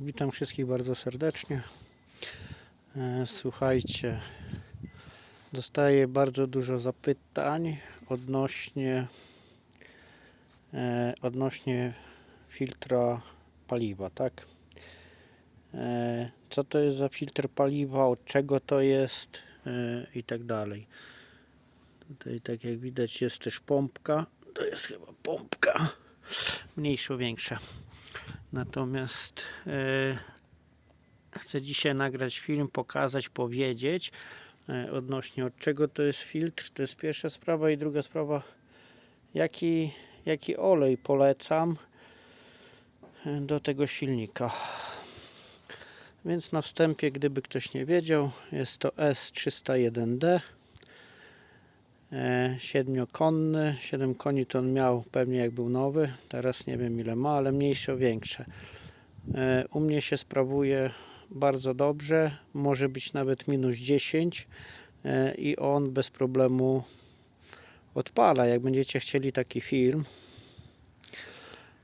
Witam wszystkich bardzo serdecznie. E, Słuchajcie, dostaję bardzo dużo zapytań odnośnie e, odnośnie filtra paliwa, tak? E, Co to jest za filtr paliwa, od czego to jest i tak dalej. Tutaj tak jak widać jest też pompka. To jest chyba pompka. Mniejsza, większa. Natomiast e, chcę dzisiaj nagrać film, pokazać, powiedzieć e, odnośnie od czego to jest filtr. To jest pierwsza sprawa i druga sprawa jaki, jaki olej polecam e, do tego silnika. Więc na wstępie, gdyby ktoś nie wiedział, jest to S301D. E, siedmiokonny, 7 koni to on miał pewnie jak był nowy, teraz nie wiem ile ma, ale mniejsze, większe. E, u mnie się sprawuje bardzo dobrze, może być nawet minus 10 e, i on bez problemu odpala. Jak będziecie chcieli taki film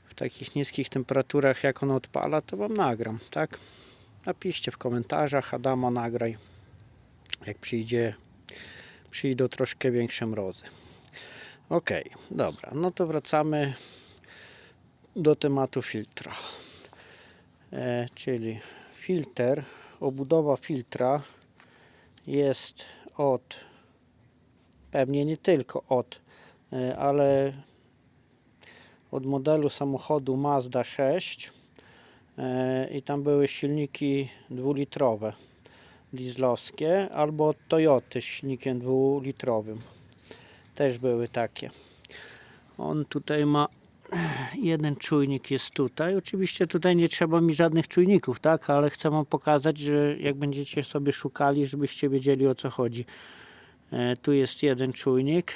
w takich niskich temperaturach jak on odpala, to wam nagram, tak? Napiszcie w komentarzach, Adamo nagraj, jak przyjdzie przyjdą troszkę większe mrozy. Ok, dobra, no to wracamy do tematu filtra. E, czyli filtr, obudowa filtra jest od, pewnie nie tylko od, e, ale od modelu samochodu Mazda 6 e, i tam były silniki dwulitrowe dieslowskie albo Toyoty z silnikiem dwulitrowym. Też były takie. On tutaj ma jeden czujnik jest tutaj. Oczywiście tutaj nie trzeba mi żadnych czujników, tak, ale chcę wam pokazać, że jak będziecie sobie szukali, żebyście wiedzieli o co chodzi. E, tu jest jeden czujnik.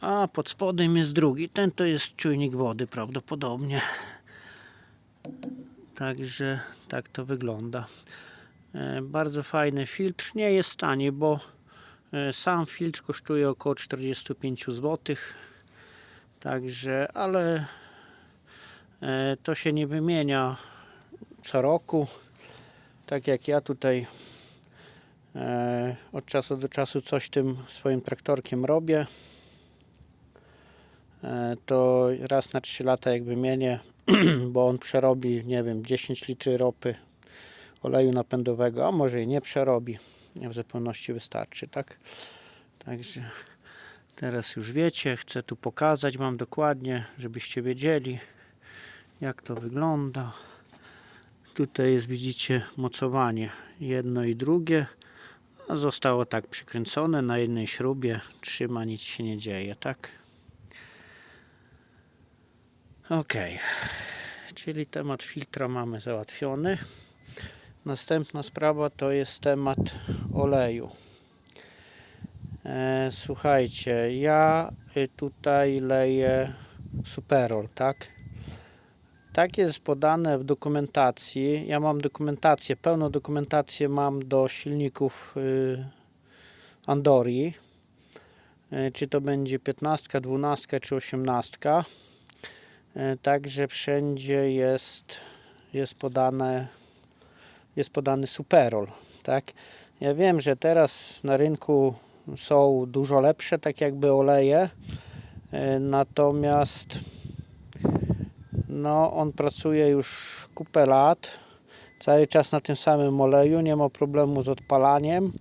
A pod spodem jest drugi. Ten to jest czujnik wody prawdopodobnie. Także tak to wygląda. E, Bardzo fajny filtr. Nie jest tani, bo e, sam filtr kosztuje około 45 zł. Także, ale e, to się nie wymienia co roku. Tak jak ja tutaj od czasu do czasu coś tym swoim traktorkiem robię. To raz na 3 lata jak wymienię, bo on przerobi, nie wiem, 10 litry ropy oleju napędowego, a może i nie przerobi. W zupełności wystarczy, tak? Także teraz już wiecie, chcę tu pokazać Wam dokładnie, żebyście wiedzieli, jak to wygląda. Tutaj jest, widzicie, mocowanie jedno i drugie. Zostało tak przykręcone na jednej śrubie, trzyma, nic się nie dzieje, tak? Ok, czyli temat filtra mamy załatwiony. Następna sprawa to jest temat oleju. E, słuchajcie, ja y, tutaj leję Superol, tak? Tak jest podane w dokumentacji. Ja mam dokumentację, pełną dokumentację mam do silników y, Andori. Y, Czy to będzie 15, 12 czy 18. E, Także wszędzie jest, jest podane jest podany Superol, tak? Ja wiem, że teraz na rynku są dużo lepsze, tak jakby oleje, e, natomiast no, on pracuje już kupę lat, cały czas na tym samym oleju, nie ma problemu z odpalaniem,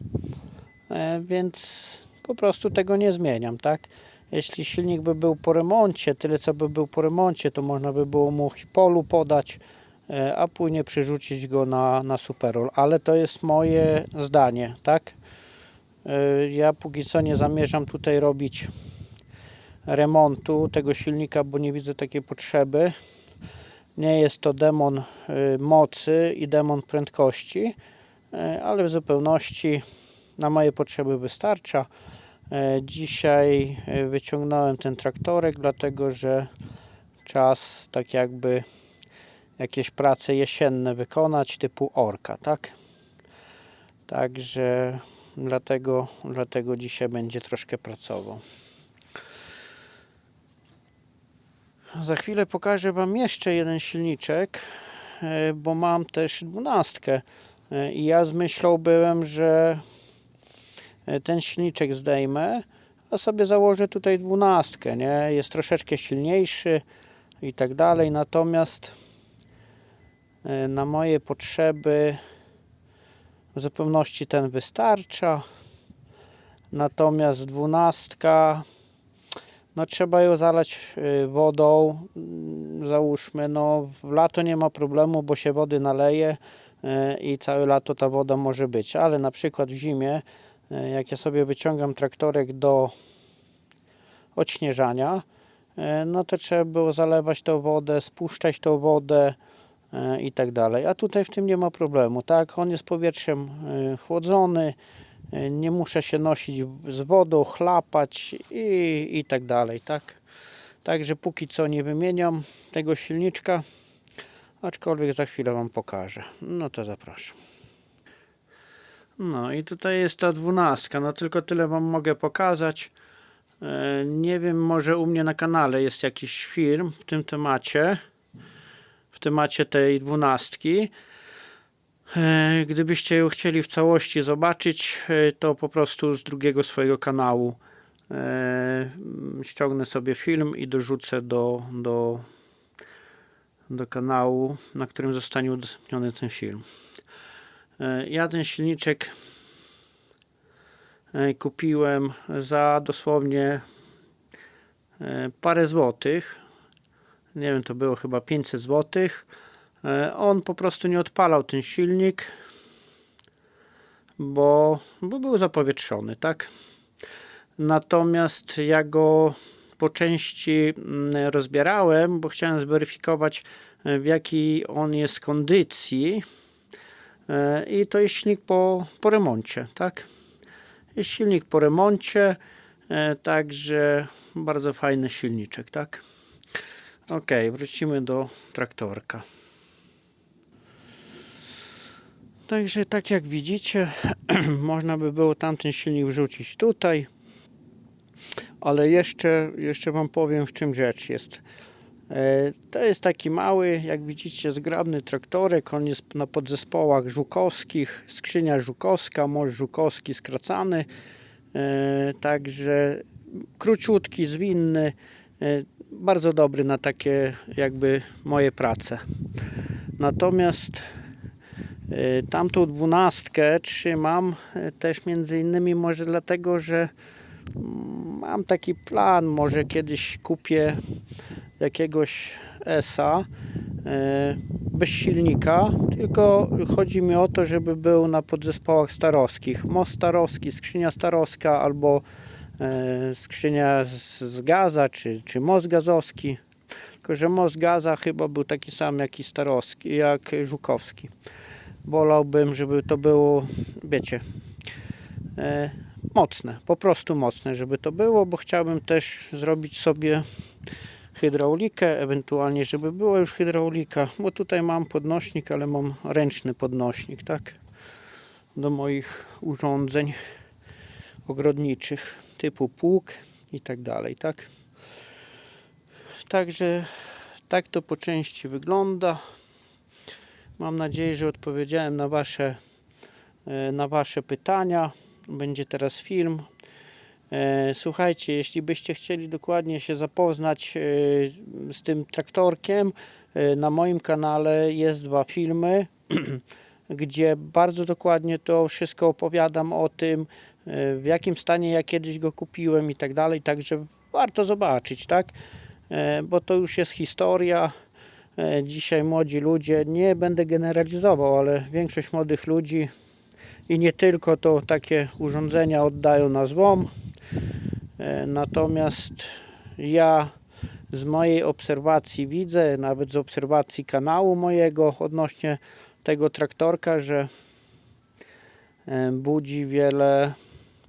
e, więc po prostu tego nie zmieniam, tak? Jeśli silnik by był po remoncie, tyle co by był po remoncie, to można by było mu hipolu podać, a później przerzucić go na, na Superol. Ale to jest moje zdanie, tak? E, Ja póki co nie zamierzam tutaj robić remontu tego silnika, bo nie widzę takiej potrzeby. Nie jest to demon e, mocy i demon prędkości, e, ale w zupełności na moje potrzeby wystarcza. E, Dzisiaj e, wyciągnąłem ten traktorek, dlatego że czas tak jakby jakieś prace jesienne wykonać typu orka, tak? Także dlatego, dlatego dzisiaj będzie troszkę pracował. Za chwilę pokażę Wam jeszcze jeden silniczek, e, bo mam też dwunastkę E, i ja z myślą byłem, że e, ten silniczek zdejmę, a sobie założę tutaj dwunastkę, nie? Jest troszeczkę silniejszy i tak dalej, natomiast na moje potrzeby w zupełności ten wystarcza. Natomiast dwunastka no trzeba ją zalać y, wodą mm, załóżmy no w lato nie ma problemu bo się wody naleje y, i całe lato ta woda może być ale na przykład w zimie jak ja sobie wyciągam traktorek do odśnieżania no to trzeba było zalewać tą wodę spuszczać tą wodę i tak dalej a tutaj w tym nie ma problemu tak on jest powietrzem chłodzony nie muszę się nosić z wodą, chlapać i, i tak dalej, tak? Także póki co nie wymieniam tego silniczka, aczkolwiek za chwilę Wam pokażę. No to zapraszam. No i tutaj jest ta dwunastka, no tylko tyle Wam mogę pokazać. E, nie wiem, może u mnie na kanale jest jakiś film w tym temacie, w temacie tej dwunastki. E, gdybyście ją chcieli w całości zobaczyć, e, to po prostu z drugiego swojego kanału e, ściągnę sobie film i dorzucę do, do, do kanału, na którym zostanie udostępniony ten film. Ja ten silniczek kupiłem za dosłownie parę złotych. Nie wiem, to było chyba 500 złotych E, on po prostu nie odpalał ten silnik, bo, bo był zapowietrzony, tak? Natomiast ja go po części mm, rozbierałem, bo chciałem zweryfikować e, w jakiej on jest kondycji e, i to jest silnik po, po remoncie, tak? Jest silnik po remoncie, także bardzo fajny silniczek, tak? Ok, wrócimy do traktorka. Także tak jak widzicie, można by było tamten silnik wrzucić tutaj. Ale jeszcze, jeszcze Wam powiem w czym rzecz jest. E, to jest taki mały, jak widzicie, zgrabny traktorek. On jest na podzespołach żukowskich. Skrzynia żukowska, może żukowski skracany. E, także króciutki, zwinny. Bardzo dobry na takie jakby moje prace. Natomiast Y, tamtą dwunastkę trzymam y, też między innymi może dlatego, że mm, mam taki plan, może kiedyś kupię jakiegoś ESA y, bez silnika, tylko chodzi mi o to, żeby był na podzespołach starowskich. Most starowski, skrzynia starowska albo skrzynia z gaza, czy, czy most gazowski. Tylko, że most gaza chyba był taki sam jak i starowski, jak żukowski wolałbym, żeby to było, wiecie, e, mocne, po prostu mocne, żeby to było, bo chciałbym też zrobić sobie hydraulikę, ewentualnie, żeby była już hydraulika, bo tutaj mam podnośnik, ale mam ręczny podnośnik, tak, do moich urządzeń ogrodniczych, typu pług i tak dalej, tak. Także tak to po części wygląda. Mam nadzieję, że odpowiedziałem na Wasze, e, na wasze pytania. Będzie teraz film. E, słuchajcie, jeśli byście chcieli dokładnie się zapoznać e, z tym traktorkiem, na moim kanale jest dwa filmy, gdzie bardzo dokładnie to wszystko opowiadam o tym, w jakim stanie ja kiedyś go kupiłem i tak dalej, także warto zobaczyć, tak? Bo to już jest historia, E, dzisiaj młodzi ludzie, nie będę generalizował, ale większość młodych ludzi i nie tylko to takie urządzenia oddają na złom. E, natomiast ja z mojej obserwacji widzę, nawet z obserwacji kanału mojego odnośnie tego traktorka, że e, budzi wiele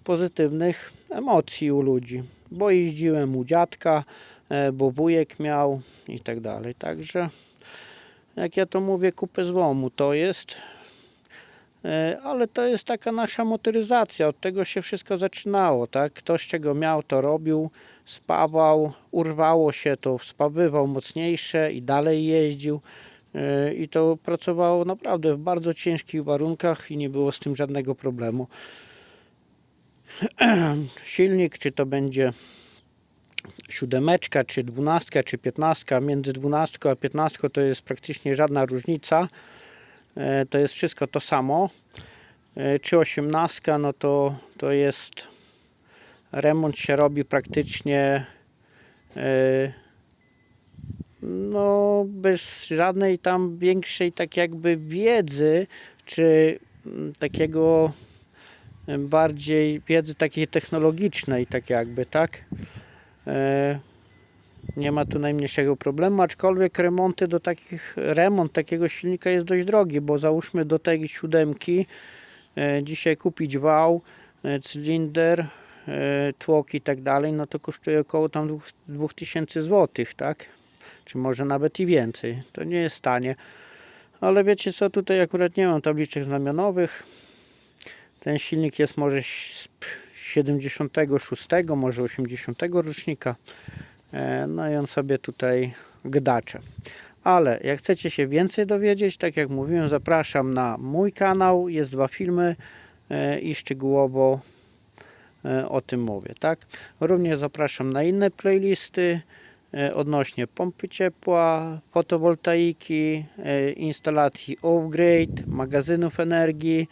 pozytywnych emocji u ludzi. Bo jeździłem u dziadka, E, bo wujek miał i tak dalej. Także jak ja to mówię, kupę złomu to jest. E, ale to jest taka nasza motoryzacja. Od tego się wszystko zaczynało. Tak? Ktoś czego miał, to robił, spawał, urwało się, to spawywał mocniejsze i dalej jeździł. E, I to pracowało naprawdę w bardzo ciężkich warunkach i nie było z tym żadnego problemu. Silnik, czy to będzie siódemeczka, czy dwunastka, czy piętnastka, między dwunastką a piętnastką to jest praktycznie żadna różnica. E, To jest wszystko to samo. E, Czy osiemnastka, no to, to jest remont się robi praktycznie e, no bez żadnej tam większej tak jakby wiedzy, czy takiego bardziej wiedzy takiej technologicznej, tak jakby, tak? E, nie ma tu najmniejszego problemu, aczkolwiek remonty do takich, remont takiego silnika jest dość drogi, bo załóżmy do tej siódemki e, dzisiaj kupić wał, e, cylinder, tłok i tak dalej, no to kosztuje około tam dwóch- 2000 zł, tak? Czy może nawet i więcej. To nie jest tanie. Ale wiecie co, tutaj akurat nie mam tabliczek znamionowych. Ten silnik jest może z 76, może 80 rocznika. E, No i on sobie tutaj gdacze. Ale jak chcecie się więcej dowiedzieć, tak jak mówiłem, zapraszam na mój kanał. Jest dwa filmy e, i szczegółowo e, o tym mówię, tak? Również zapraszam na inne playlisty odnośnie pompy ciepła, fotowoltaiki, instalacji off-grid, magazynów energii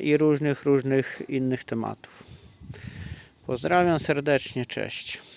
i różnych, różnych innych tematów. Pozdrawiam serdecznie, cześć.